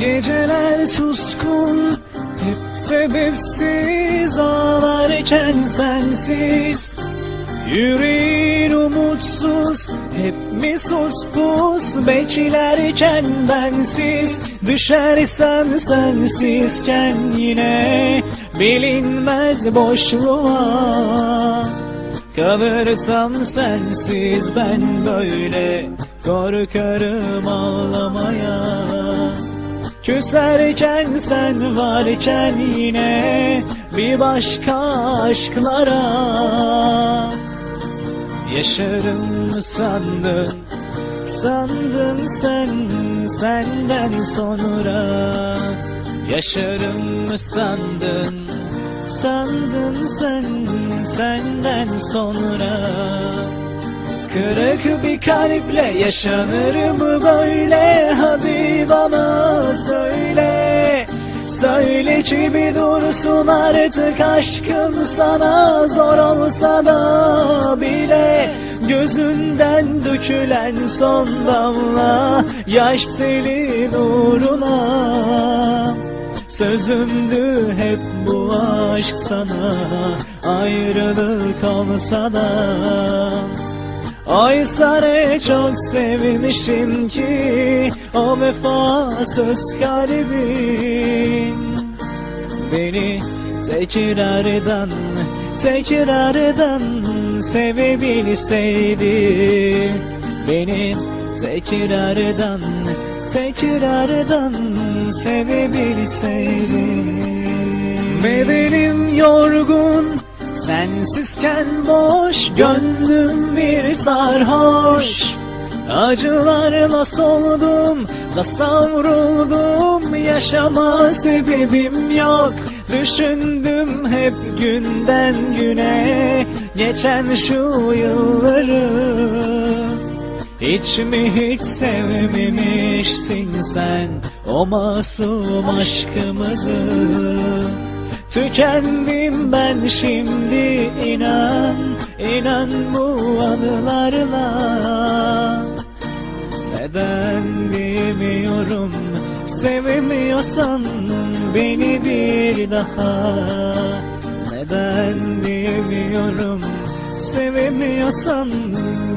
Geceler suskun Hep sebepsiz ağlarken sensiz. Yüreğin umutsuz Hep mi sus pus Beklerken bensiz. Düşersem sensizken yine Bilinmez boşluğa. Kalırsam sensiz ben böyle Korkarım ağlamaya Küserken sen varken yine Bir başka aşklara Yaşarım sandın Sandın sen senden sonra Yaşarım sandın. Sandın sen senden sonra Kırık bir kalple yaşanır mı böyle söyle. Söyle ki bir dursun artık aşkım sana. Zor olsa da bile Gözünden dökülen son damla. Yaş senin uğruna. Sözümdü hep bu aşk sana. Ayrılık olsa da. Oysa ne çok sevmişim ki O vefasız kalbin Beni tekrardan Tekrardan sevebilseydi Beni tekrardan Tekrardan sevebilseydi Bedenim yorgun Sensizken boş Gönlüm bir sarhoş Acılarla soldum da savruldum Yaşama sebebim yok. Düşündüm hep günden güne Geçen şu yılları. Hiç mi hiç sevmemişsin sen o masum aşkımızı? Tükendim ben şimdi inan, inan bu anılarla Neden bilmiyorum sevmiyorsan beni bir daha. Neden bilmiyorum sevmiyorsan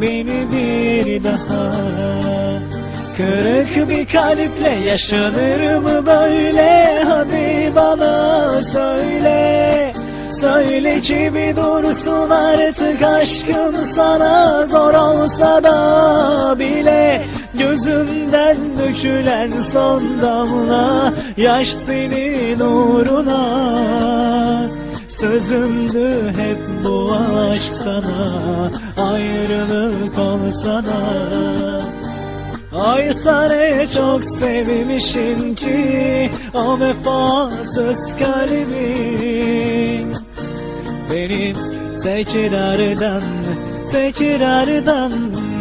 beni bir daha. Kırık bir kalple yaşanır mı böyle? Hadi bana söyle. Söyle ki bir dursun artık aşkım sana. Zor olsa da Dökülen son damla Yaş senin uğruna. Sözümdü hep bu aşk sana Ayrılık olsa da Oysa ne çok sevmişim ki O vefasız kalbin Beni tekrardan Tekrardan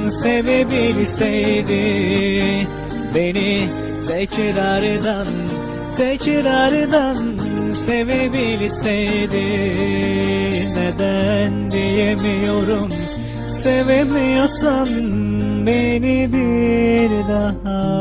sevebilseydi Beni tekrardan Tekrardan sevebilseydi Neden diyemiyorum Sevemiyorsan beni bir daha